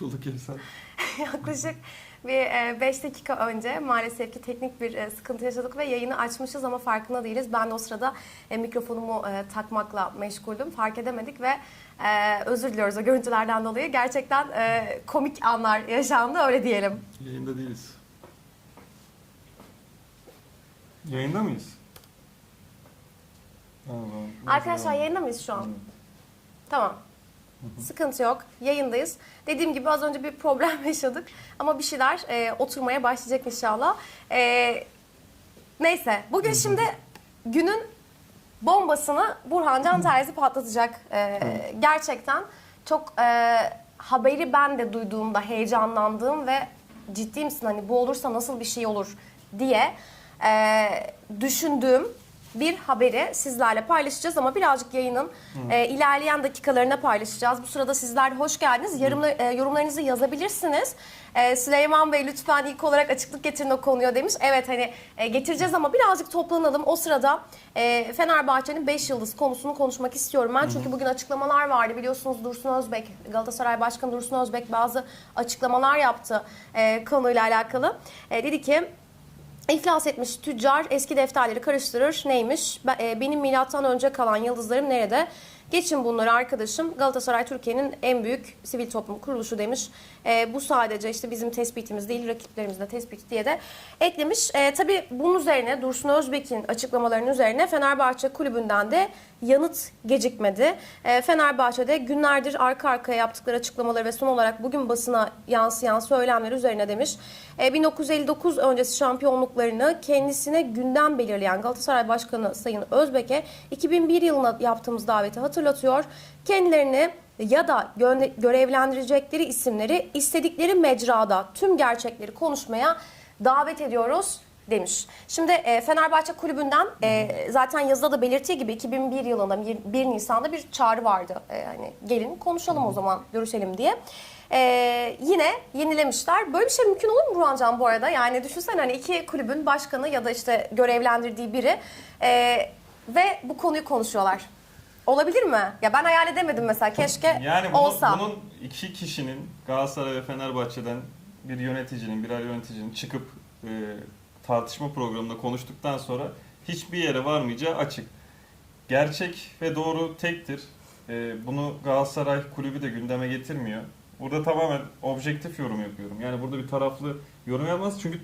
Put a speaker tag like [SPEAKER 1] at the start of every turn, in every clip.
[SPEAKER 1] Bulduk Elisa.
[SPEAKER 2] Yaklaşık bir 5 dakika önce maalesef ki teknik bir e, sıkıntı yaşadık ve yayını açmışız ama farkında değiliz. Ben de o sırada e, mikrofonumu e, takmakla meşguldüm. Fark edemedik ve e, özür diliyoruz o görüntülerden dolayı. Gerçekten e, komik anlar yaşandı öyle diyelim.
[SPEAKER 1] Yayında değiliz. Yayında mıyız? Tamam.
[SPEAKER 2] Arkadaşlar yayında mıyız şu an? Tamam. Sıkıntı yok. Yayındayız. Dediğim gibi az önce bir problem yaşadık. Ama bir şeyler e, oturmaya başlayacak inşallah. E, neyse. Bugün şimdi günün bombasını Burhan Can Terzi patlatacak. E, gerçekten çok e, haberi ben de duyduğumda heyecanlandığım ve ciddi misin hani bu olursa nasıl bir şey olur diye e, düşündüğüm bir haberi sizlerle paylaşacağız ama birazcık yayının e, ilerleyen dakikalarına paylaşacağız. Bu sırada sizler hoş geldiniz. Yarımla, e, yorumlarınızı yazabilirsiniz. E, Süleyman Bey lütfen ilk olarak açıklık getirin o konuya demiş. Evet hani e, getireceğiz ama birazcık toplanalım. O sırada e, Fenerbahçe'nin 5 yıldız konusunu konuşmak istiyorum ben. Çünkü bugün açıklamalar vardı. Biliyorsunuz Dursun Özbek, Galatasaray Başkanı Dursun Özbek bazı açıklamalar yaptı e, konuyla alakalı. E, dedi ki İflas etmiş tüccar eski defterleri karıştırır. Neymiş? E, Benim milattan önce kalan yıldızlarım nerede? Geçin bunları arkadaşım. Galatasaray Türkiye'nin en büyük sivil toplum kuruluşu demiş. E, bu sadece işte bizim tespitimiz değil, rakiplerimiz de tespit diye de eklemiş. E, tabii bunun üzerine Dursun Özbek'in açıklamalarının üzerine Fenerbahçe kulübünden de yanıt gecikmedi. E, Fenerbahçe'de günlerdir arka arkaya yaptıkları açıklamaları ve son olarak bugün basına yansıyan söylemler üzerine demiş. E, 1959 öncesi şampiyonluklarını kendisine gündem belirleyen Galatasaray Başkanı Sayın Özbek'e 2001 yılına yaptığımız daveti hatırlatıyor. Kendilerini ya da gö- görevlendirecekleri isimleri istedikleri mecrada tüm gerçekleri konuşmaya davet ediyoruz demiş. Şimdi e, Fenerbahçe kulübünden e, zaten yazıda da belirttiği gibi 2001 yılında 1 Nisan'da bir çağrı vardı. E, hani gelin konuşalım o zaman görüşelim diye. E, yine yenilemişler. Böyle bir şey mümkün olur mu Burhan Can bu arada? Yani düşünsene hani iki kulübün başkanı ya da işte görevlendirdiği biri e, ve bu konuyu konuşuyorlar. Olabilir mi? Ya ben hayal edemedim mesela. Keşke
[SPEAKER 1] Yani bunu-
[SPEAKER 2] olsa.
[SPEAKER 1] bunun iki kişinin Galatasaray ve Fenerbahçe'den bir yöneticinin, birer yöneticinin çıkıp e, tartışma programında konuştuktan sonra hiçbir yere varmayacağı açık. Gerçek ve doğru tektir. E, bunu Galatasaray kulübü de gündeme getirmiyor. Burada tamamen objektif yorum yapıyorum. Yani burada bir taraflı yorum yapmaz çünkü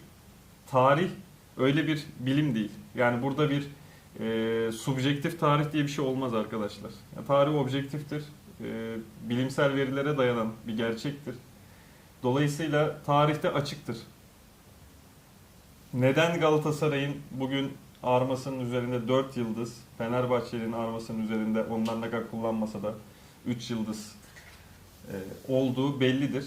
[SPEAKER 1] tarih öyle bir bilim değil. Yani burada bir e, subjektif tarih diye bir şey olmaz arkadaşlar. Yani tarih objektiftir. E, bilimsel verilere dayanan bir gerçektir. Dolayısıyla tarihte açıktır. Neden Galatasaray'ın bugün armasının üzerinde 4 yıldız, Fenerbahçe'nin armasının üzerinde ondan ne kadar kullanmasa da 3 yıldız e, olduğu bellidir.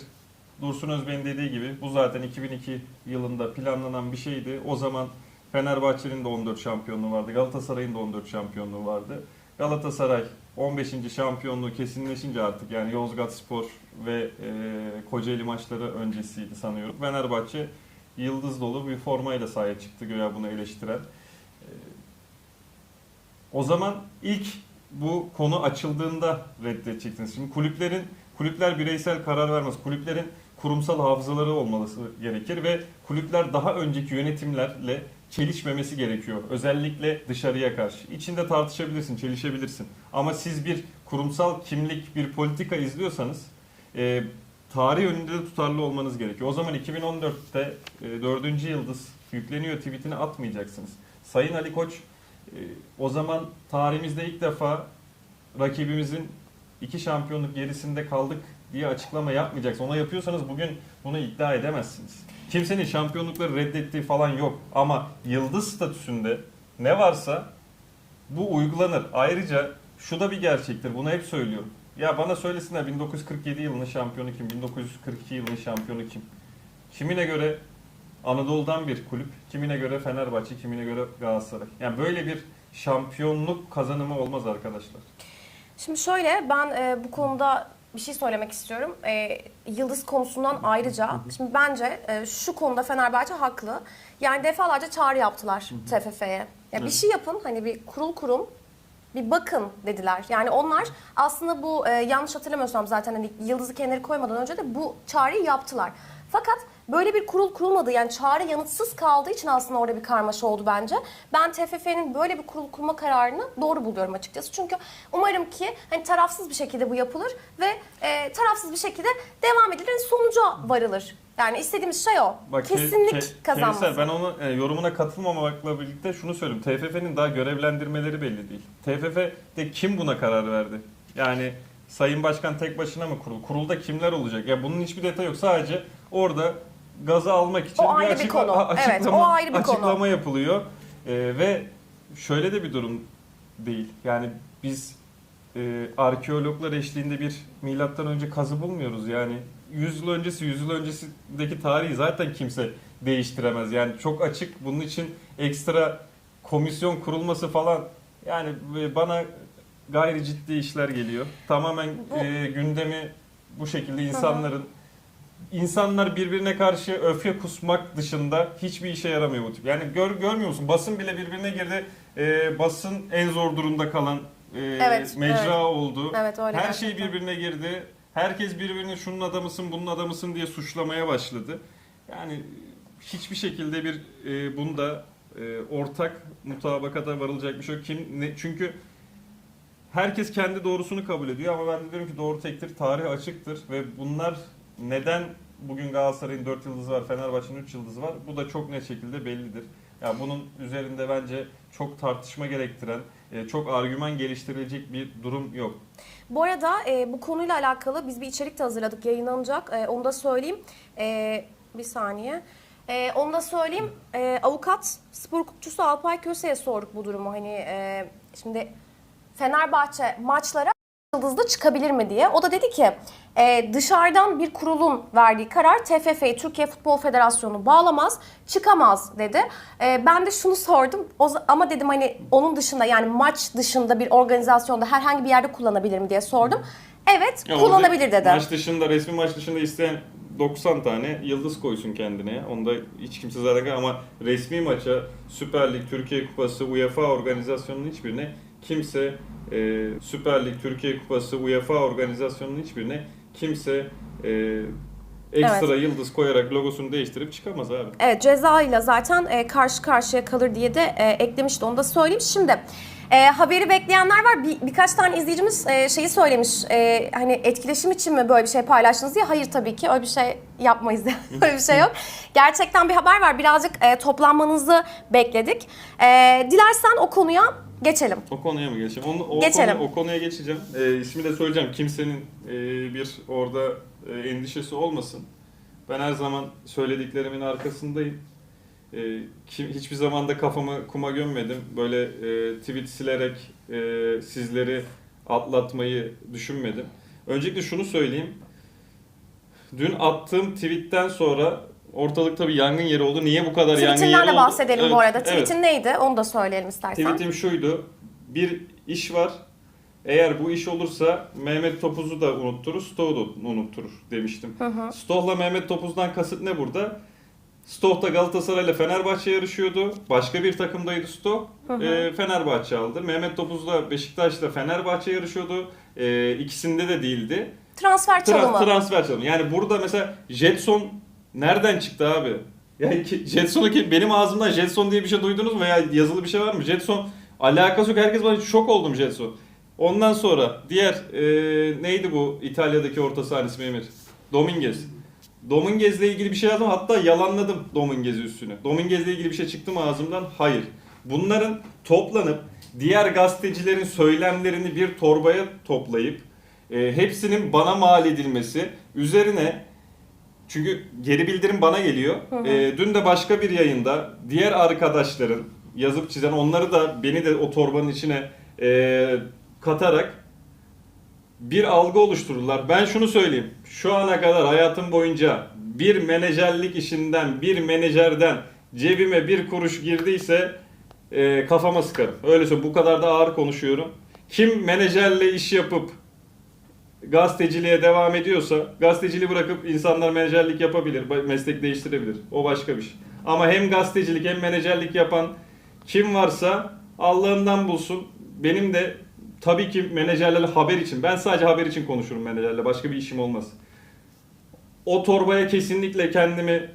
[SPEAKER 1] Dursun Özbey'in dediği gibi bu zaten 2002 yılında planlanan bir şeydi. O zaman Fenerbahçe'nin de 14 şampiyonluğu vardı. Galatasaray'ın da 14 şampiyonluğu vardı. Galatasaray 15. şampiyonluğu kesinleşince artık yani Yozgat Spor ve e, Kocaeli maçları öncesiydi sanıyorum. Fenerbahçe yıldız dolu bir formayla sahaya çıktı göya bunu eleştiren. E, o zaman ilk bu konu açıldığında reddedecektiniz. Şimdi kulüplerin kulüpler bireysel karar vermez. Kulüplerin kurumsal hafızaları olması gerekir ve kulüpler daha önceki yönetimlerle çelişmemesi gerekiyor. Özellikle dışarıya karşı. İçinde tartışabilirsin, çelişebilirsin. Ama siz bir kurumsal kimlik, bir politika izliyorsanız e, tarih önünde de tutarlı olmanız gerekiyor. O zaman 2014'te e, 4. yıldız yükleniyor tweetini atmayacaksınız. Sayın Ali Koç e, o zaman tarihimizde ilk defa rakibimizin iki şampiyonluk gerisinde kaldık diye açıklama yapmayacaksınız. Ona yapıyorsanız bugün bunu iddia edemezsiniz. Kimsenin şampiyonlukları reddettiği falan yok. Ama yıldız statüsünde ne varsa bu uygulanır. Ayrıca şu da bir gerçektir. Bunu hep söylüyorum. Ya bana söylesinler 1947 yılının şampiyonu kim? 1942 yılının şampiyonu kim? Kimine göre Anadolu'dan bir kulüp, kimine göre Fenerbahçe, kimine göre Galatasaray. Yani böyle bir şampiyonluk kazanımı olmaz arkadaşlar.
[SPEAKER 2] Şimdi şöyle ben e, bu konuda bir şey söylemek istiyorum. E, Yıldız konusundan ayrıca. Şimdi bence e, şu konuda Fenerbahçe haklı. Yani defalarca çağrı yaptılar TFF'ye. Ya bir şey yapın hani bir kurul kurum Bir bakın dediler. Yani onlar aslında bu e, yanlış hatırlamıyorsam zaten hani Yıldız'ı kendileri koymadan önce de bu çağrıyı yaptılar. Fakat böyle bir kurul kurulmadı yani çağrı yanıtsız kaldığı için aslında orada bir karmaşa oldu bence. Ben TFF'nin böyle bir kurul kurma kararını doğru buluyorum açıkçası. Çünkü umarım ki hani tarafsız bir şekilde bu yapılır ve e, tarafsız bir şekilde devam edilir. Hani sonuca varılır. Yani istediğimiz şey o.
[SPEAKER 1] Bak, Ke-
[SPEAKER 2] Kesinlik
[SPEAKER 1] Ke-
[SPEAKER 2] kazanması.
[SPEAKER 1] Kerimsel, ben onun e, yorumuna katılmamakla birlikte şunu söyleyeyim. TFF'nin daha görevlendirmeleri belli değil. TFF'de kim buna karar verdi? Yani Sayın Başkan tek başına mı kurul? Kurulda kimler olacak? Ya bunun hiçbir detayı yok. Sadece orada gazı almak için
[SPEAKER 2] O ayrı bir konu.
[SPEAKER 1] a-
[SPEAKER 2] Evet, o ayrı bir konu.
[SPEAKER 1] açıklama yapılıyor. E, ve şöyle de bir durum değil. Yani biz e, arkeologlar eşliğinde bir milattan önce kazı bulmuyoruz. Yani 100 yıl öncesi, 100 yıl öncesindeki tarihi zaten kimse değiştiremez. Yani çok açık. Bunun için ekstra komisyon kurulması falan yani e, bana gayri ciddi işler geliyor. Tamamen
[SPEAKER 2] Bu-
[SPEAKER 1] e, gündemi bu şekilde insanların insanlar birbirine karşı öfke kusmak dışında hiçbir işe yaramıyor bu tip. Yani gör, görmüyor musun? Basın bile birbirine girdi. E, basın en zor durumda kalan e,
[SPEAKER 2] Evet,
[SPEAKER 1] mecra
[SPEAKER 2] evet.
[SPEAKER 1] oldu.
[SPEAKER 2] Evet öyle
[SPEAKER 1] Her şey birbirine girdi. Herkes birbirini şunun adamısın, bunun adamısın diye suçlamaya başladı. Yani hiçbir şekilde bir e, bunda e, ortak mutabakata varılacak bir şey yok. Kim ne, çünkü herkes kendi doğrusunu kabul ediyor ama ben de diyorum ki doğru tektir, tarih açıktır ve bunlar neden bugün Galatasaray'ın 4 yıldızı var, Fenerbahçe'nin 3 yıldızı var? Bu da çok net şekilde bellidir. Ya bunun üzerinde bence çok tartışma gerektiren, e, çok argüman geliştirilecek bir durum yok.
[SPEAKER 2] Bu arada e, bu konuyla alakalı biz bir içerik de hazırladık yayınlanacak. E, onu da söyleyeyim. Bir saniye. E, onu da söyleyeyim. E, avukat spor hukukçusu Alpay Köse'ye sorduk bu durumu. Hani e, şimdi Fenerbahçe maçlara yıldızda çıkabilir mi diye. O da dedi ki e, dışarıdan bir kurulun verdiği karar TFF'yi Türkiye Futbol Federasyonu bağlamaz, çıkamaz dedi. E, ben de şunu sordum o, ama dedim hani onun dışında yani maç dışında bir organizasyonda herhangi bir yerde kullanabilir mi diye sordum. Evet
[SPEAKER 1] Ya
[SPEAKER 2] kullanabilir dedi.
[SPEAKER 1] Maç dışında, resmi maç dışında isteyen 90 tane yıldız koysun kendine. Onda hiç kimse zaten ama resmi maça Süper Lig, Türkiye Kupası, UEFA organizasyonunun hiçbirine kimse e, Süper Lig, Türkiye Kupası, UEFA organizasyonunun hiçbirine kimse e, ekstra yıldız koyarak logosunu değiştirip çıkamaz abi.
[SPEAKER 2] Evet ceza ile zaten e, karşı karşıya kalır diye de e, eklemişti onu da söyleyeyim. Şimdi e, haberi bekleyenler var. Bir, birkaç tane izleyicimiz e, şeyi söylemiş. e, hani etkileşim için mi böyle bir şey paylaştınız diye. Hayır tabii ki öyle bir şey yapmayız. öyle bir şey yok. Gerçekten bir haber var. Birazcık e, toplanmanızı bekledik. E, dilersen o konuya geçelim.
[SPEAKER 1] O konuya mı geçeyim? Onu, o,
[SPEAKER 2] Geçelim.
[SPEAKER 1] Konu, o konuya geçeceğim. E, ismi de söyleyeceğim. Kimsenin e, bir orada e, endişesi olmasın. Ben her zaman söylediklerimin arkasındayım. E, kim, hiçbir zaman da kafamı kuma gömmedim. Böyle e, tweet silerek e, sizleri atlatmayı düşünmedim. Öncelikle şunu söyleyeyim. Dün attığım tweetten sonra ortalıkta bir yangın yeri oldu. Niye bu kadar yangın yeri
[SPEAKER 2] Tweetinden
[SPEAKER 1] oldu?
[SPEAKER 2] de bahsedelim
[SPEAKER 1] Evet,
[SPEAKER 2] bu arada.
[SPEAKER 1] evet.
[SPEAKER 2] Tweetin neydi? Onu da söyleyelim istersen.
[SPEAKER 1] Tweetim şuydu. Bir iş var. Eğer bu iş olursa Mehmet Topuz'u da unutturur, Stoh'u da unutturur demiştim. Stoh'la Mehmet Topuz'dan kasıt ne burada? Stoh da Galatasaray ile Fenerbahçe yarışıyordu. Başka bir takımdaydı Stoh. Ee, Fenerbahçe aldı. Mehmet Topuz da Beşiktaş'la Fenerbahçe yarışıyordu. Ee, ikisinde de değildi.
[SPEAKER 2] Transfer
[SPEAKER 1] Tra-
[SPEAKER 2] çalımı.
[SPEAKER 1] transfer çalımı. Yani burada mesela Jetson nereden çıktı abi? Yani Jetson'u ki benim ağzımdan Jetson diye bir şey duydunuz mu veya yazılı bir şey var mı? Jetson alakası yok. Herkes bana şok oldum Jetson. Ondan sonra diğer e, neydi bu İtalya'daki orta saha ismi Emir? Dominguez. Dominguez'le ilgili bir şey yazdım. Hatta yalanladım Dominguez'i üstüne. Dominguez'le ilgili bir şey çıktı mı ağzımdan? Hayır. Bunların toplanıp diğer gazetecilerin söylemlerini bir torbaya toplayıp e, hepsinin bana mal edilmesi üzerine çünkü geri bildirim bana geliyor. E, dün de başka bir yayında diğer arkadaşların yazıp çizen onları da beni de o torbanın içine e, katarak bir algı oluştururlar. Ben şunu söyleyeyim. Şu ana kadar hayatım boyunca bir menajerlik işinden, bir menajerden cebime bir kuruş girdiyse e, kafama sıkarım. Öyle söyleyeyim. Bu kadar da ağır konuşuyorum. Kim menajerle iş yapıp gazeteciliğe devam ediyorsa gazeteciliği bırakıp insanlar menajerlik yapabilir, meslek değiştirebilir. O başka bir şey. Ama hem gazetecilik hem menajerlik yapan kim varsa Allah'ından bulsun. Benim de tabii ki menajerlerle haber için. Ben sadece haber için konuşurum menajerle. Başka bir işim olmaz. O torbaya kesinlikle kendimi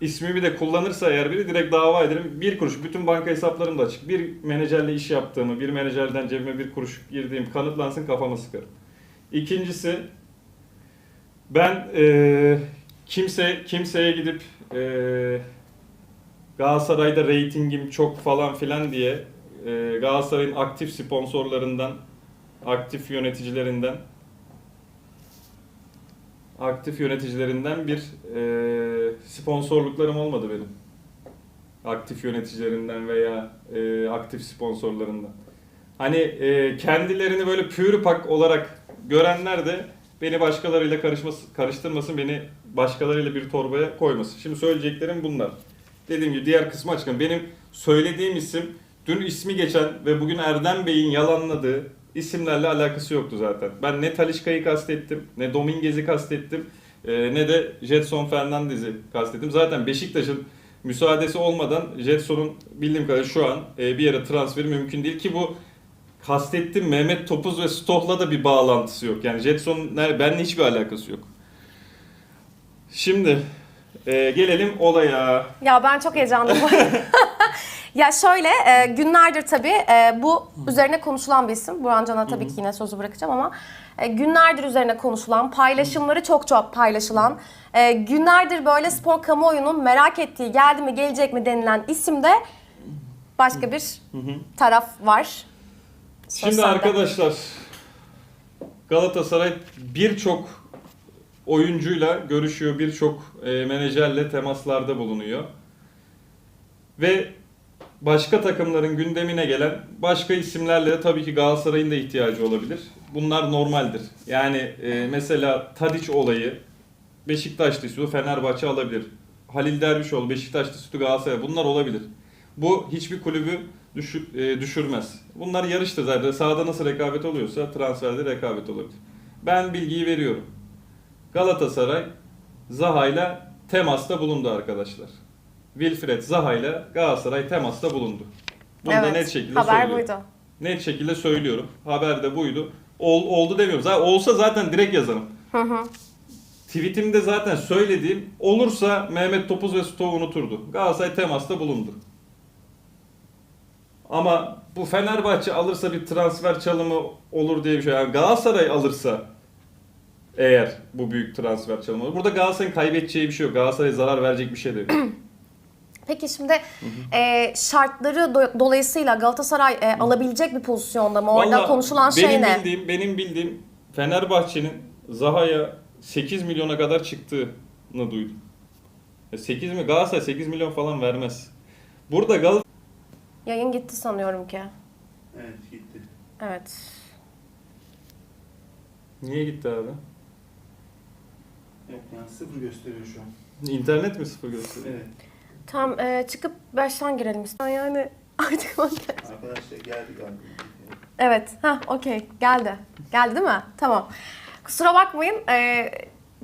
[SPEAKER 1] ismimi de kullanırsa eğer biri direkt dava ederim. Bir kuruş. Bütün banka hesaplarım da açık. Bir menajerle iş yaptığımı, bir menajerden cebime bir kuruş girdiğim kanıtlansın kafama sıkarım. İkincisi ben eee, kimse kimseye gidip eee Galatasaray'da reytingim çok falan filan diye eee, Galatasaray'ın aktif sponsorlarından, aktif yöneticilerinden aktif yöneticilerinden bir eee, sponsorluklarım olmadı benim. Aktif yöneticilerinden veya eee, aktif sponsorlarından. Hani eee, kendilerini böyle pürüpak olarak görenler de beni başkalarıyla karıştırmasın, beni başkalarıyla bir torbaya koymasın. Şimdi söyleyeceklerim bunlar. Dediğim gibi diğer kısmı açıklayayım. Benim söylediğim isim dün ismi geçen ve bugün Erdem Bey'in yalanladığı isimlerle alakası yoktu zaten. Ben ne Talişka'yı kastettim, ne Dominguez'i kastettim, e, ne de Jetson Fernandez'i kastettim. Zaten Beşiktaş'ın müsaadesi olmadan Jetson'un bildiğim kadarıyla şu an e, bir yere transferi mümkün değil ki bu kastettim Mehmet Topuz ve Stoh'la da bir bağlantısı yok. Yani Jetson'un benimle hiçbir alakası yok. Şimdi e, gelelim olaya.
[SPEAKER 2] Ya ben çok heyecanlıyım. ya şöyle e, günlerdir tabii e, bu üzerine konuşulan bir isim. Burhan Can'a tabii ki yine sözü bırakacağım ama e, günlerdir üzerine konuşulan, paylaşımları çok çok paylaşılan, e, günlerdir böyle spor kamuoyunun merak ettiği geldi mi gelecek mi denilen isimde başka bir taraf var.
[SPEAKER 1] Şimdi
[SPEAKER 2] sende.
[SPEAKER 1] arkadaşlar Galatasaray birçok oyuncuyla görüşüyor, birçok e, menajerle temaslarda bulunuyor. Ve başka takımların gündemine gelen başka isimlerle de tabii ki Galatasaray'ın da ihtiyacı olabilir. Bunlar normaldir. Yani e, mesela Tadiç olayı Beşiktaş'ta istiyor, Fenerbahçe alabilir. Halil Dervişoğlu Beşiktaş'ta istiyor, Galatasaray bunlar olabilir. Bu hiçbir kulübü düşür, e, düşürmez. Bunlar yarıştır zaten. Sahada nasıl rekabet oluyorsa transferde rekabet olabilir. Ben bilgiyi veriyorum. Galatasaray Zaha'yla temasta bulundu arkadaşlar. Wilfred Zaha'yla Galatasaray temasta bulundu. Bunu da
[SPEAKER 2] Evet,
[SPEAKER 1] net şekilde
[SPEAKER 2] haber
[SPEAKER 1] söylüyorum.
[SPEAKER 2] buydu.
[SPEAKER 1] Net şekilde söylüyorum. Haber de buydu. Ol, oldu demiyorum. Zaten olsa zaten direkt yazarım. Tweetimde zaten söylediğim olursa Mehmet Topuz ve Stoğu unuturdu. Galatasaray temasta bulundu. Ama bu Fenerbahçe alırsa bir transfer çalımı olur diye bir şey. Yani Galatasaray alırsa eğer bu büyük transfer çalımı olur. Burada Galatasaray'ın kaybedeceği bir şey yok. Galatasaray'a zarar verecek bir şey de yok.
[SPEAKER 2] Peki şimdi e, şartları do- dolayısıyla Galatasaray e, alabilecek bir pozisyonda mı? Orada
[SPEAKER 1] Vallahi
[SPEAKER 2] konuşulan şey
[SPEAKER 1] benim
[SPEAKER 2] ne?
[SPEAKER 1] Bildiğim, benim bildiğim Fenerbahçe'nin Zaha'ya 8 milyona kadar çıktığını duydum. E 8 mi? Galatasaray 8 milyon falan vermez. Burada Gal
[SPEAKER 2] Yayın gitti sanıyorum ki.
[SPEAKER 3] Evet gitti.
[SPEAKER 2] Evet.
[SPEAKER 1] Niye gitti abi?
[SPEAKER 3] Evet yani sıfır gösteriyor şu an.
[SPEAKER 1] İnternet mi sıfır gösteriyor?
[SPEAKER 3] Evet.
[SPEAKER 2] Tam e, çıkıp baştan girelim istiyorsan yani artık
[SPEAKER 3] Arkadaşlar geldi galiba.
[SPEAKER 2] Evet. Ha okey. Geldi. Geldi değil mi? Tamam. Kusura bakmayın. e,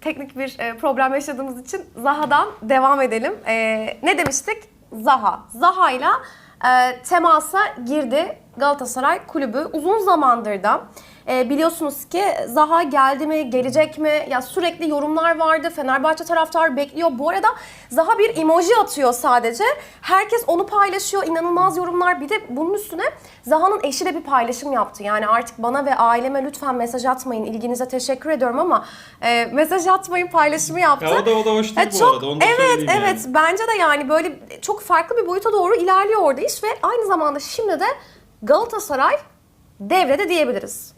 [SPEAKER 2] teknik bir e, problem yaşadığımız için Zaha'dan devam edelim. E, ne demiştik? Zaha. Zaha'yla e, temasa girdi Galatasaray kulübü. Uzun zamandır da e, biliyorsunuz ki Zaha geldi mi, gelecek mi? Ya sürekli yorumlar vardı. Fenerbahçe taraftar bekliyor. Bu arada Zaha bir emoji atıyor sadece. Herkes onu paylaşıyor. İnanılmaz yorumlar. Bir de bunun üstüne Zaha'nın eşi de bir paylaşım yaptı. Yani artık bana ve aileme lütfen mesaj atmayın. İlginize teşekkür ediyorum ama e, mesaj atmayın paylaşımı yaptı.
[SPEAKER 1] Ya o da o da hoş değil
[SPEAKER 2] E,
[SPEAKER 1] bu
[SPEAKER 2] çok
[SPEAKER 1] arada. Onu
[SPEAKER 2] evet
[SPEAKER 1] söyleyeyim yani.
[SPEAKER 2] evet bence de yani böyle çok farklı bir boyuta doğru ilerliyor orada iş ve aynı zamanda şimdi de Galatasaray devrede diyebiliriz.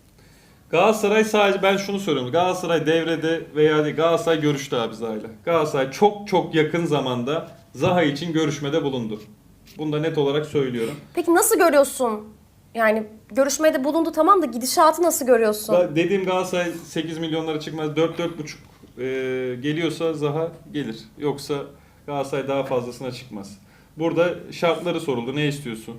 [SPEAKER 1] Galatasaray sadece ben şunu söylüyorum. Galatasaray devrede veya değil, Galatasaray görüştü abi Zaha'yla. Galatasaray çok çok yakın zamanda Zaha için görüşmede bulundu. Bunu da net olarak söylüyorum.
[SPEAKER 2] Peki nasıl görüyorsun? Yani görüşmede bulundu tamam da gidişatı nasıl görüyorsun?
[SPEAKER 1] Ga- Dediğim Galatasaray 8 milyonlara çıkmaz. 4-4,5 e, geliyorsa Zaha gelir. Yoksa Galatasaray daha fazlasına çıkmaz. Burada şartları soruldu. Ne istiyorsun?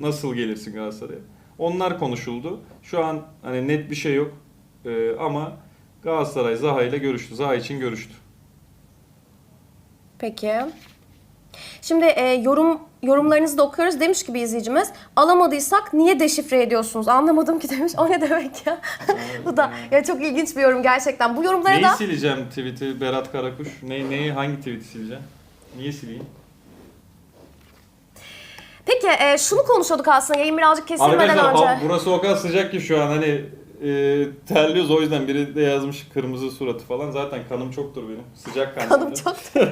[SPEAKER 1] Nasıl gelirsin Galatasaray'a? Onlar konuşuldu. Şu an hani net bir şey yok. E, ama Galatasaray Zaha ile görüştü. Zaha için görüştü.
[SPEAKER 2] Peki. Şimdi e, yorum yorumlarınızı da okuyoruz. Demiş ki bir izleyicimiz alamadıysak niye deşifre ediyorsunuz? Anlamadım ki demiş. O ne demek ya? Bu da ya çok ilginç bir yorum gerçekten. Bu yorumlara
[SPEAKER 1] Neyi
[SPEAKER 2] da
[SPEAKER 1] sileceğim tweet'i Berat Karakuş? Ne, neyi, hangi tweet'i sileceğim? Niye sileyim?
[SPEAKER 2] Peki e, şunu konuşuyorduk aslında yayın birazcık kesilmeden
[SPEAKER 1] Arkadaşlar
[SPEAKER 2] önce.
[SPEAKER 1] ha- burası o kadar sıcak ki şu an hani e, terliyoruz o yüzden biri de yazmış kırmızı suratı falan. Zaten kanım çoktur benim. Sıcak kanım.
[SPEAKER 2] Kanım çok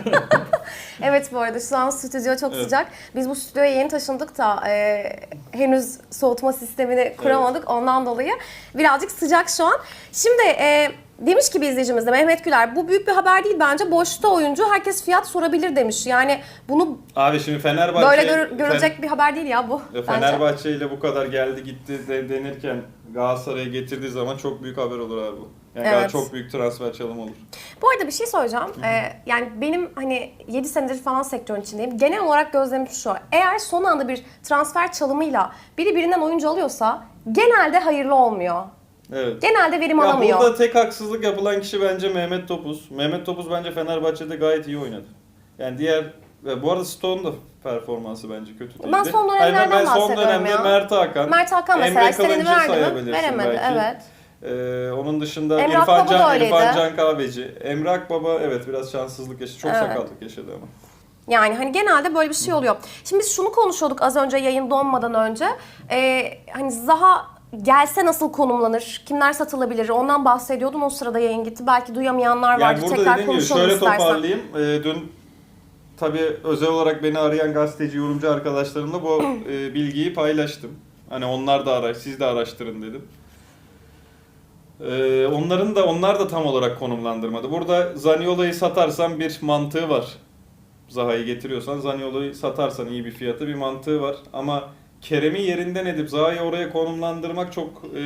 [SPEAKER 2] Evet bu arada şu an stüdyo çok
[SPEAKER 1] Evet.
[SPEAKER 2] sıcak. Biz bu stüdyoya yeni taşındık da e, henüz soğutma sistemini kuramadık. Ondan dolayı birazcık sıcak şu an. Şimdi e, demiş ki bir izleyicimiz de Mehmet Güler bu büyük bir haber değil bence. Boşta oyuncu herkes fiyat sorabilir demiş. Yani bunu
[SPEAKER 1] Abi şimdi Fenerbahçe...
[SPEAKER 2] böyle gör- görülecek bir haber değil ya bu
[SPEAKER 1] Fen-. Fenerbahçe ile bu kadar geldi gitti de, denirken Galatasaray'a getirdiği zaman çok büyük haber olur abi bu. Yani
[SPEAKER 2] Evet.
[SPEAKER 1] çok büyük transfer çalım olur.
[SPEAKER 2] Bu arada bir şey söyleyeceğim. Ee, yani benim hani 7 senedir falan sektörün içindeyim. Genel olarak gözlemim şu. Eğer son anda bir transfer çalımıyla biri birinden oyuncu alıyorsa genelde hayırlı olmuyor.
[SPEAKER 1] Evet.
[SPEAKER 2] Genelde verim
[SPEAKER 1] Ya
[SPEAKER 2] alamıyor.
[SPEAKER 1] burada tek haksızlık yapılan kişi bence Mehmet Topuz. Mehmet Topuz bence Fenerbahçe'de gayet iyi oynadı. Yani diğer ve bu arada Stone'un da performansı bence kötü değildi.
[SPEAKER 2] Ben son
[SPEAKER 1] Hayır, ben-
[SPEAKER 2] dönemlerden
[SPEAKER 1] ben son dönemde
[SPEAKER 2] ya.
[SPEAKER 1] Mert Hakan,
[SPEAKER 2] Mert Hakan mesela
[SPEAKER 1] Emre
[SPEAKER 2] istediğini verdi mi? Veremedi
[SPEAKER 1] belki.
[SPEAKER 2] evet.
[SPEAKER 1] Ee, onun dışında
[SPEAKER 2] Emrah
[SPEAKER 1] İrfan
[SPEAKER 2] Baba
[SPEAKER 1] Can. İrfan Can Kahveci. Emre Akbaba evet biraz şanssızlık yaşadı. Çok
[SPEAKER 2] Evet.
[SPEAKER 1] sakatlık yaşadı ama.
[SPEAKER 2] Yani hani genelde böyle bir şey oluyor. Şimdi biz şunu konuşuyorduk az önce yayın donmadan önce. Ee, hani Zaha gelse nasıl konumlanır? Kimler satılabilir? Ondan bahsediyordun. O sırada yayın gitti. Belki duyamayanlar vardı. Tekrar konuşalım
[SPEAKER 1] şöyle
[SPEAKER 2] istersen.
[SPEAKER 1] toparlayayım. Ee, dün tabii özel olarak beni arayan gazeteci, yorumcu arkadaşlarımla bu e, bilgiyi paylaştım. Hani onlar da araş, siz de araştırın dedim. Ee, onların da onlar da tam olarak konumlandırmadı. Burada Zaniolo'yu satarsan bir mantığı var. Zaha'yı getiriyorsan Zaniolo'yu satarsan iyi bir fiyatı bir mantığı var. Ama Kerem'i yerinden edip Zaha'yı oraya konumlandırmak çok e,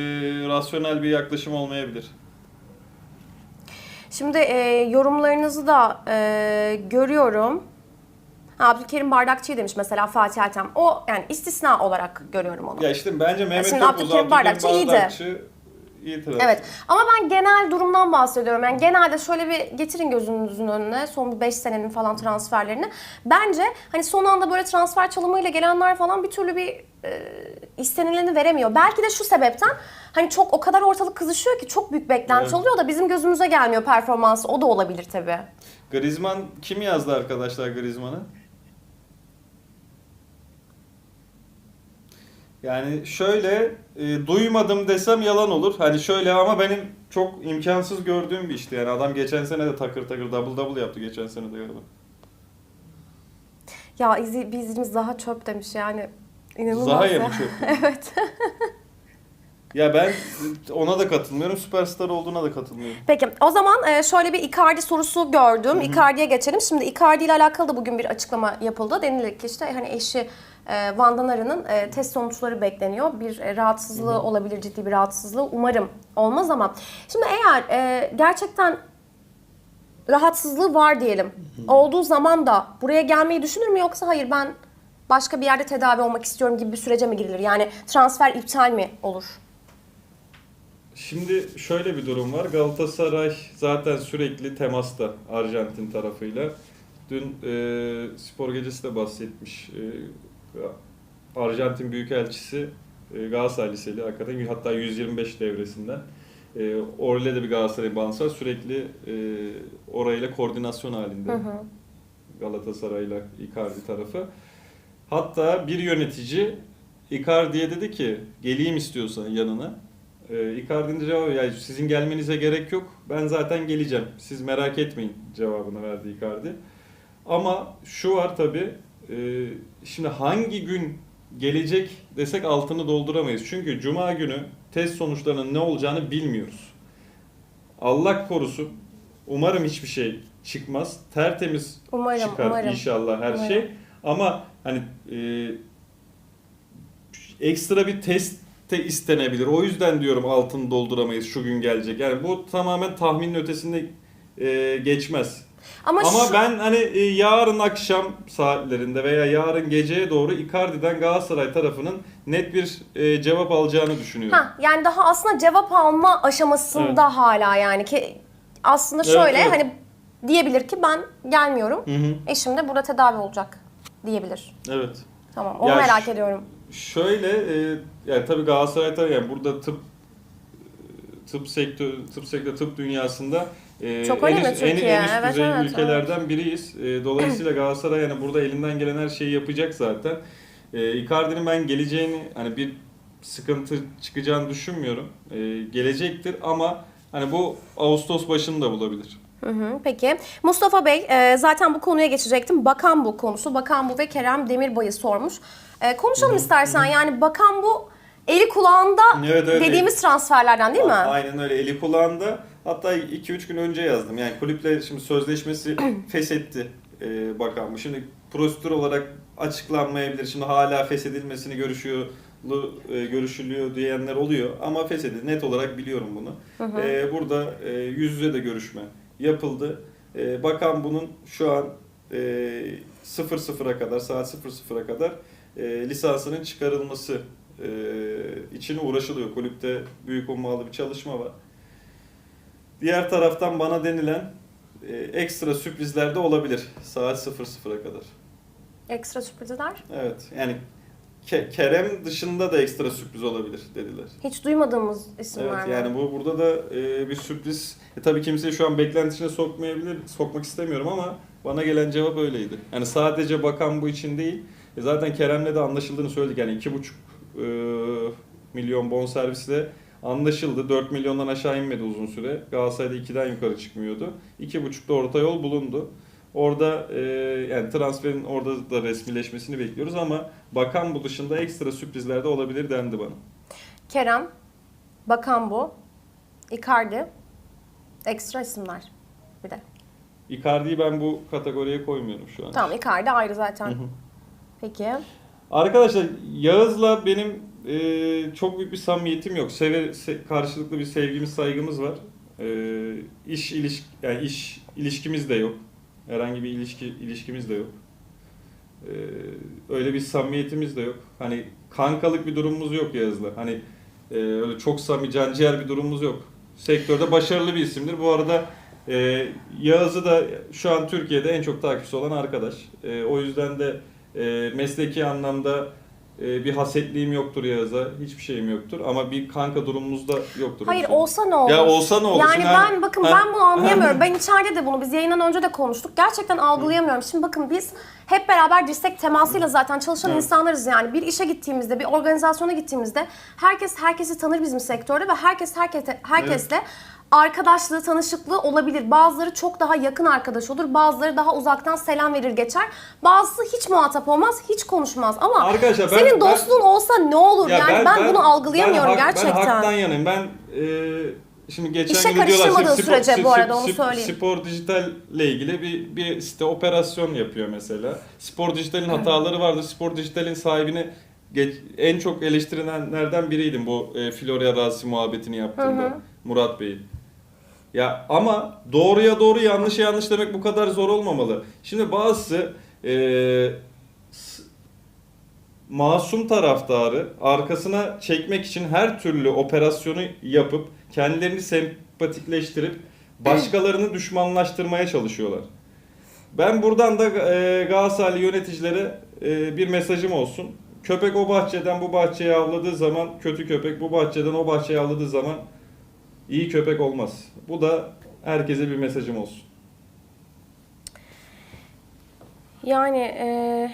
[SPEAKER 1] rasyonel bir yaklaşım olmayabilir.
[SPEAKER 2] Şimdi e, yorumlarınızı da e, görüyorum. Ha, Abdülkerim Bardakçı demiş mesela Fatih Ertem. O yani istisna olarak görüyorum onu.
[SPEAKER 1] Ya işte bence Mehmet
[SPEAKER 2] Şimdi
[SPEAKER 1] Topuz,
[SPEAKER 2] Abdülkerim
[SPEAKER 1] Abdülkerim
[SPEAKER 2] Bardakçı iyiydi.
[SPEAKER 1] Transfer.
[SPEAKER 2] Evet ama ben genel durumdan bahsediyorum. Yani genelde şöyle bir getirin gözünüzün önüne son bir 5 senenin falan transferlerini. Bence hani son anda böyle transfer çalımıyla gelenler falan bir türlü bir e, istenileni veremiyor. Belki de şu sebepten hani çok o kadar ortalık kızışıyor ki çok büyük beklenti
[SPEAKER 1] Evet.
[SPEAKER 2] oluyor da bizim gözümüze gelmiyor performansı. O da olabilir tabii.
[SPEAKER 1] Griezmann kim yazdı arkadaşlar Griezmann'ı? Yani şöyle e, duymadım desem yalan olur. Hani şöyle ama benim çok imkansız gördüğüm bir işti. Yani adam geçen sene de takır takır double double yaptı geçen sene de galiba.
[SPEAKER 2] Ya izi, bir izleyicimiz daha çöp demiş yani. İnanılmaz
[SPEAKER 1] Zaha'ya
[SPEAKER 2] ya.
[SPEAKER 1] mı çöp?
[SPEAKER 2] evet.
[SPEAKER 1] ya ben ona da katılmıyorum. Süperstar olduğuna da katılmıyorum.
[SPEAKER 2] Peki o zaman e, şöyle bir Icardi sorusu gördüm. Icardi'ye geçelim. Şimdi Icardi ile alakalı da bugün bir açıklama yapıldı. Denilir ki işte hani eşi Van Danara'nın e, test sonuçları bekleniyor. Bir e, rahatsızlığı olabilir, ciddi bir rahatsızlığı. Umarım olmaz ama. Şimdi eğer e, gerçekten rahatsızlığı var diyelim. Olduğu zaman da buraya gelmeyi düşünür mü yoksa hayır ben başka bir yerde tedavi olmak istiyorum gibi bir sürece mi girilir? Yani transfer iptal mi olur?
[SPEAKER 1] Şimdi şöyle bir durum var. Galatasaray zaten sürekli temasta Arjantin tarafıyla. Dün e, spor gecesi de bahsetmiş. E, Arjantin Büyükelçisi e, Galatasaray Liseli hakikaten hatta 125 devresinden. E, Orle de bir Galatasaray bağlantısı var. Sürekli e, orayla koordinasyon halinde.
[SPEAKER 2] Hı hı.
[SPEAKER 1] Galatasaray'la Icardi tarafı. Hatta bir yönetici Icardi'ye dedi ki geleyim istiyorsan yanına. Ee, Icardi'nin cevabı ya sizin gelmenize gerek yok. Ben zaten geleceğim. Siz merak etmeyin cevabını verdi Icardi. Ama şu var tabi. şimdi hangi gün gelecek desek altını dolduramayız. Çünkü cuma günü test sonuçlarının ne olacağını bilmiyoruz. Allah korusun. Umarım hiçbir şey çıkmaz. Tertemiz
[SPEAKER 2] Umarım,
[SPEAKER 1] çıkar
[SPEAKER 2] umarım.
[SPEAKER 1] inşallah her
[SPEAKER 2] Umarım.
[SPEAKER 1] şey. Ama hani e, ekstra bir test de istenebilir. O yüzden diyorum altını dolduramayız şu gün gelecek. Yani bu tamamen tahminin ötesinde e, geçmez.
[SPEAKER 2] Ama,
[SPEAKER 1] Ama
[SPEAKER 2] şu-
[SPEAKER 1] ben hani e, yarın akşam saatlerinde veya yarın geceye doğru Icardi'den Galatasaray tarafının net bir e, cevap alacağını düşünüyorum.
[SPEAKER 2] Ha, yani daha aslında cevap alma aşamasında
[SPEAKER 1] Evet.
[SPEAKER 2] hala yani ki aslında
[SPEAKER 1] Evet,
[SPEAKER 2] şöyle
[SPEAKER 1] evet.
[SPEAKER 2] hani diyebilir ki ben gelmiyorum.
[SPEAKER 1] Hı hı.
[SPEAKER 2] Eşim de burada tedavi olacak diyebilir.
[SPEAKER 1] Evet.
[SPEAKER 2] Tamam onu
[SPEAKER 1] Ya
[SPEAKER 2] merak ediyorum.
[SPEAKER 1] Şöyle e, yani tabii Galatasaray tabii yani burada tıp tıp sektör tıp sektör tıp dünyasında e,
[SPEAKER 2] Çok
[SPEAKER 1] en,
[SPEAKER 2] önemli
[SPEAKER 1] üst, en, en üst
[SPEAKER 2] Evet,
[SPEAKER 1] düzey
[SPEAKER 2] evet,
[SPEAKER 1] ülkelerden biriyiz. E, dolayısıyla Galatasaray yani burada elinden gelen her şeyi yapacak zaten. E, Icardi'nin ben geleceğini hani bir sıkıntı çıkacağını düşünmüyorum. E, gelecektir ama hani bu Ağustos başını da bulabilir.
[SPEAKER 2] Hı hı, peki. Mustafa Bey e, zaten bu konuya geçecektim. Bakan bu konusu. Bakan bu ve Kerem Demirbay'ı sormuş. E, konuşalım istersen. Yani bakan bu eli kulağında
[SPEAKER 1] Evet,
[SPEAKER 2] dediğimiz transferlerden değil mi?
[SPEAKER 1] Aynen öyle. Eli kulağında. Hatta 2-3 gün önce yazdım. Yani kulüple şimdi sözleşmesi feshetti e, bakan. bu. Şimdi prosedür olarak açıklanmayabilir. Şimdi hala feshedilmesini görüşüyor e, görüşülüyor diyenler oluyor ama feshedildi. Net olarak biliyorum bunu. E, burada e, yüz yüze de görüşme yapıldı. E, bakan bunun şu an e, 00'a kadar saat 00'a kadar e, lisansının çıkarılması e, için uğraşılıyor. Kulüpte büyük ummalı bir çalışma var. Diğer taraftan bana denilen e, ekstra sürprizler de olabilir saat 00'a kadar.
[SPEAKER 2] Ekstra sürprizler.
[SPEAKER 1] Evet yani Ke- Kerem dışında da ekstra sürpriz olabilir dediler.
[SPEAKER 2] Hiç duymadığımız isimler
[SPEAKER 1] Evet
[SPEAKER 2] mi?
[SPEAKER 1] yani bu burada da e, bir sürpriz. E, tabii kimseyi şu an beklenti içine sokmayabilir, sokmak istemiyorum ama bana gelen cevap öyleydi. Yani sadece bakan bu için değil. E, zaten Kerem'le de anlaşıldığını söyledik. Yani iki buçuk e, milyon bonservisle anlaşıldı. 4 milyondan aşağı inmedi uzun süre. Galatasaray'da 2'den yukarı çıkmıyordu. 2,5'da orta yol bulundu. Orada e, yani transferin orada da resmileşmesini bekliyoruz ama bakan bu dışında ekstra sürprizler de olabilir dendi bana.
[SPEAKER 2] Kerem, Bakan bu, Icardi, ekstra isimler bir de.
[SPEAKER 1] Icardi'yi ben bu kategoriye koymuyorum şu an.
[SPEAKER 2] Tamam Icardi ayrı zaten. Peki.
[SPEAKER 1] Arkadaşlar Yağız'la benim e, çok büyük bir samimiyetim yok. Seve, se- karşılıklı bir sevgimiz, saygımız var. E, iş iliş yani iş ilişkimiz de yok. Herhangi bir ilişki ilişkimiz de yok. E, öyle bir samimiyetimiz de yok. Hani kankalık bir durumumuz yok Yağız'la. Hani e, öyle çok samimi, canciğer bir durumumuz yok. Sektörde başarılı bir isimdir. Bu arada e, Yağız'ı da şu an Türkiye'de en çok takipçisi olan arkadaş. E, o yüzden de e, mesleki anlamda e, bir hasetliğim yoktur Yağız'a. Hiçbir şeyim yoktur. Ama bir kanka durumumuz da yoktur.
[SPEAKER 2] Hayır
[SPEAKER 1] bizim.
[SPEAKER 2] olsa ne olur?
[SPEAKER 1] Ya olsa ne olur?
[SPEAKER 2] Yani
[SPEAKER 1] Şimdi
[SPEAKER 2] ben
[SPEAKER 1] hani-
[SPEAKER 2] bakın
[SPEAKER 1] Ha-
[SPEAKER 2] ben bunu anlayamıyorum. Ben içeride de bunu biz yayından önce de konuştuk. Gerçekten algılayamıyorum. Şimdi bakın biz hep beraber dirsek temasıyla zaten çalışan
[SPEAKER 1] Evet.
[SPEAKER 2] insanlarız yani. Bir işe gittiğimizde, bir organizasyona gittiğimizde herkes herkesi tanır bizim sektörde ve herkes herkese, herkesle arkadaşlığı, tanışıklığı olabilir. Bazıları çok daha yakın arkadaş olur. Bazıları daha uzaktan selam verir geçer. Bazısı hiç muhatap olmaz, hiç konuşmaz. Ama
[SPEAKER 1] Arkadaşlar ben-
[SPEAKER 2] senin dostluğun olsa ne olur?
[SPEAKER 1] Ya
[SPEAKER 2] yani ben, bunu algılayamıyorum
[SPEAKER 1] ben hak-
[SPEAKER 2] gerçekten.
[SPEAKER 1] Ben haktan yanayım. Ben e, şimdi geçen
[SPEAKER 2] İşe
[SPEAKER 1] gün diyorlar
[SPEAKER 2] karıştırmadığı
[SPEAKER 1] spor-
[SPEAKER 2] sürece
[SPEAKER 1] spor-
[SPEAKER 2] bu arada onu söyleyeyim.
[SPEAKER 1] Spor Dijital'le ilgili bir, bir site operasyon yapıyor mesela. Spor Dijital'in hataları vardır. Spor Dijital'in sahibini geç- en çok eleştirilenlerden biriydim bu e, Florya Rasi muhabbetini yaptığında. Murat Bey. Ya ama doğruya doğru yanlışa yanlış demek bu kadar zor olmamalı. Şimdi bazısı e, masum taraftarı arkasına çekmek için her türlü operasyonu yapıp kendilerini sempatikleştirip başkalarını düşmanlaştırmaya çalışıyorlar. Ben buradan da e, Galatasaraylı yöneticilere e, bir mesajım olsun. Köpek o bahçeden bu bahçeye avladığı zaman kötü köpek, bu bahçeden o bahçeye avladığı zaman iyi köpek olmaz. Bu da herkese bir mesajım olsun.
[SPEAKER 2] Yani eee,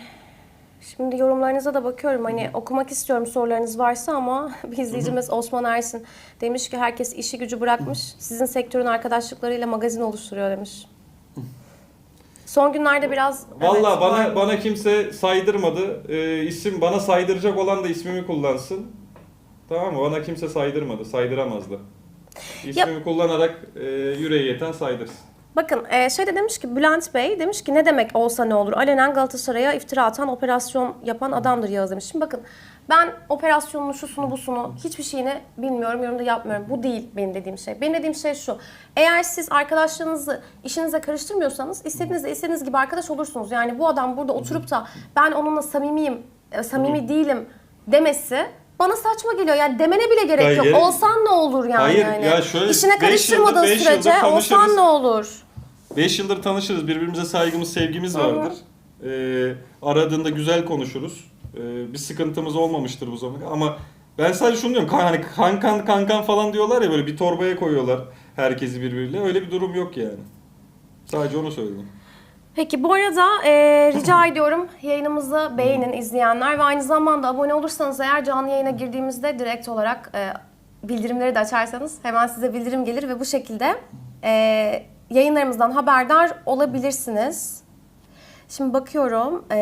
[SPEAKER 2] şimdi yorumlarınıza da bakıyorum. Hani okumak istiyorum sorularınız varsa ama bir izleyicimiz Osman Ersin demiş ki herkes işi gücü bırakmış. Sizin sektörün arkadaşlıklarıyla magazin oluşturuyor demiş. Son günlerde biraz
[SPEAKER 1] Vallahi
[SPEAKER 2] evet,
[SPEAKER 1] bana
[SPEAKER 2] var.
[SPEAKER 1] bana kimse saydırmadı. Ee, isim bana saydıracak olan da ismimi kullansın. Tamam mı? Bana kimse saydırmadı, saydıramaz İsmimi kullanarak e, yüreği yeten saydırsın.
[SPEAKER 2] Bakın e, şey de demiş ki Bülent Bey demiş ki ne demek olsa ne olur alenen Galatasaray'a iftira atan operasyon yapan adamdır Yağız demiş. Şimdi bakın ben operasyonunu şusunu busunu hiçbir şeyini bilmiyorum yorumda yapmıyorum. Bu değil benim dediğim şey. Benim dediğim şey şu. Eğer siz arkadaşlarınızı işinize karıştırmıyorsanız istediğinizde istediğiniz gibi arkadaş olursunuz. Yani bu adam burada oturup da ben onunla samimiyim, e, samimi değilim demesi bana saçma geliyor. Yani demene bile gerek
[SPEAKER 1] Hayır,
[SPEAKER 2] yok. Olsan ne olur yani?
[SPEAKER 1] Hayır,
[SPEAKER 2] yani.
[SPEAKER 1] ya şöyle
[SPEAKER 2] İşine
[SPEAKER 1] beş
[SPEAKER 2] karıştırmadığın
[SPEAKER 1] yıldır- beş
[SPEAKER 2] sürece olsan ne olur?
[SPEAKER 1] 5 yıldır tanışırız. Birbirimize saygımız, sevgimiz vardır. Ee, aradığında güzel konuşuruz. Ee, bir sıkıntımız olmamıştır bu zamana kadar. ama ben sadece şunu diyorum kan- hani kankan kankan falan diyorlar ya böyle bir torbaya koyuyorlar herkesi birbiriyle öyle bir durum yok yani. Sadece onu söyledim.
[SPEAKER 2] Peki bu arada e, rica ediyorum yayınımızı beğenin izleyenler ve aynı zamanda abone olursanız eğer canlı yayına girdiğimizde direkt olarak e, bildirimleri de açarsanız hemen size bildirim gelir ve bu şekilde e, yayınlarımızdan haberdar olabilirsiniz. Şimdi bakıyorum e,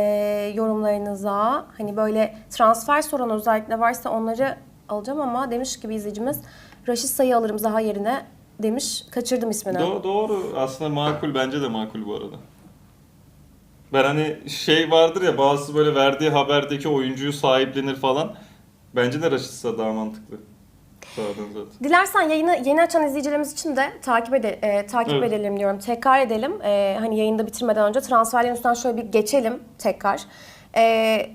[SPEAKER 2] yorumlarınıza hani böyle transfer soran özellikle varsa onları alacağım ama demiş ki bir izleyicimiz Raşit sayı alırım Zaha yerine demiş kaçırdım ismini.
[SPEAKER 1] Do- doğru aslında makul bence de makul bu arada. Ben hani şey vardır ya bazısı böyle verdiği haberdeki oyuncuyu sahiplenir falan. Bence de Raşitsa daha mantıklı.
[SPEAKER 2] Dilersen yayını yeni açan izleyicilerimiz için de takip ede, e, takip
[SPEAKER 1] Evet.
[SPEAKER 2] edelim diyorum. Tekrar edelim. E, hani yayında bitirmeden önce transferlerin üstünden şöyle bir geçelim tekrar. E,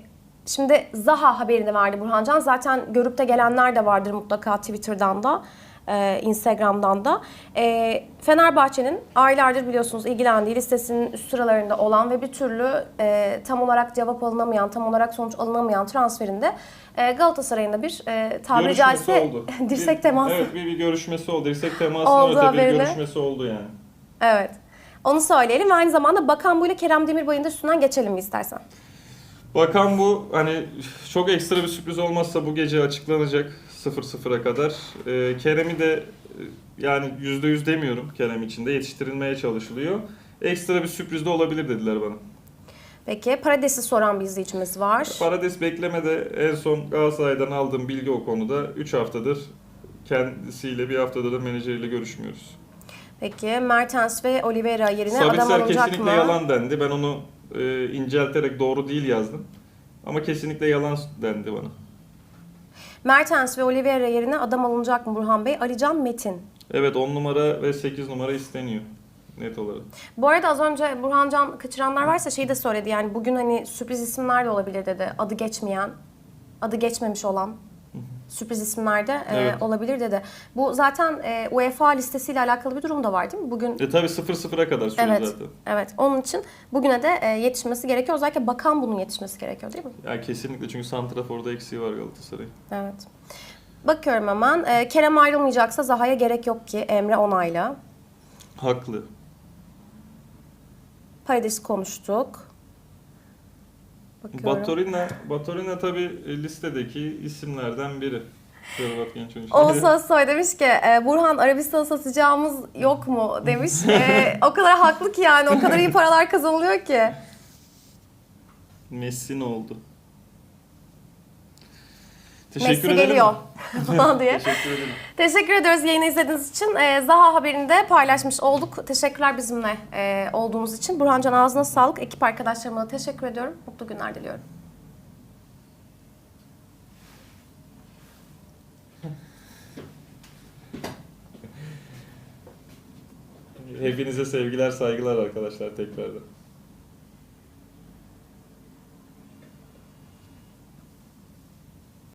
[SPEAKER 2] şimdi Zaha haberini verdi Burhancan. Zaten görüp de gelenler de vardır mutlaka Twitter'dan da. E, Instagram'dan da. E, Fenerbahçe'nin aylardır biliyorsunuz ilgilendiği listesinin üst sıralarında olan ve bir türlü e, tam olarak cevap alınamayan, tam olarak sonuç alınamayan transferinde e, Galatasaray'ın da bir e, tabiri caizse dirsek teması
[SPEAKER 1] Evet bir, bir görüşmesi oldu. Dirsek temasının
[SPEAKER 2] Oldu
[SPEAKER 1] öte bir görüşmesi oldu yani.
[SPEAKER 2] Evet. Onu söyleyelim ve aynı zamanda Bakan Bu ile Kerem Demirbay'ın da üstünden geçelim mi istersen?
[SPEAKER 1] Bakan bu hani çok ekstra bir sürpriz olmazsa bu gece açıklanacak 0-0'a kadar. Ee, Kerem'i de e, yani %100 demiyorum Kerem için de yetiştirilmeye çalışılıyor. Ekstra bir sürpriz de olabilir dediler bana.
[SPEAKER 2] Peki Parades'i soran bir izleyicimiz var.
[SPEAKER 1] Parades beklemede en son Galatasaray'dan aldığım bilgi o konuda 3 haftadır kendisiyle bir haftada da menajeriyle görüşmüyoruz.
[SPEAKER 2] Peki Mertens ve Oliveira yerine adam
[SPEAKER 1] Sabitzer
[SPEAKER 2] alınacak
[SPEAKER 1] kesinlikle
[SPEAKER 2] mı?
[SPEAKER 1] yalan dendi. Ben onu e, incelterek doğru değil yazdım. Ama kesinlikle yalan dendi bana.
[SPEAKER 2] Mertens ve Oliveira yerine adam alınacak mı Burhan Bey? Alican Metin.
[SPEAKER 1] Evet 10 numara ve 8 numara isteniyor net olarak.
[SPEAKER 2] Bu arada az önce Burhan Can kaçıranlar varsa şeyi de söyledi yani bugün hani sürpriz isimler de olabilir dedi. Adı geçmeyen, adı geçmemiş olan sürpriz isimler de e,
[SPEAKER 1] Evet.
[SPEAKER 2] olabilir dedi. Bu zaten e, UEFA listesiyle alakalı bir durum da var değil mi? Bugün
[SPEAKER 1] E tabi 0-0'a kadar sürüyor
[SPEAKER 2] Evet.
[SPEAKER 1] zaten.
[SPEAKER 2] Evet. Onun için bugüne de e, yetişmesi gerekiyor. Özellikle bakan bunun yetişmesi gerekiyor değil mi?
[SPEAKER 1] Ya kesinlikle çünkü Santrafor'da eksiği var Galatasaray'ın.
[SPEAKER 2] Evet. Bakıyorum hemen. E, Kerem ayrılmayacaksa Zaha'ya gerek yok ki. Emre onayla.
[SPEAKER 1] Haklı.
[SPEAKER 2] Paredes konuştuk. Bakıyorum.
[SPEAKER 1] Batorina, Batorina tabi listedeki isimlerden biri.
[SPEAKER 2] Oğuzhan Soy demiş ki e, Burhan Arabistan satacağımız yok mu demiş. E, o kadar haklı ki yani o kadar iyi paralar kazanılıyor ki.
[SPEAKER 1] Messi ne oldu?
[SPEAKER 2] Messi
[SPEAKER 1] ederim.
[SPEAKER 2] geliyor falan diye.
[SPEAKER 1] Teşekkür ederim.
[SPEAKER 2] Teşekkür ediyoruz yayını izlediğiniz için. Ee, Zaha haberini de paylaşmış olduk. Teşekkürler bizimle e, olduğunuz için. Burhancan ağzına sağlık. Ekip arkadaşlarıma da teşekkür ediyorum. Mutlu günler diliyorum.
[SPEAKER 1] Hepinize sevgiler, saygılar arkadaşlar tekrardan.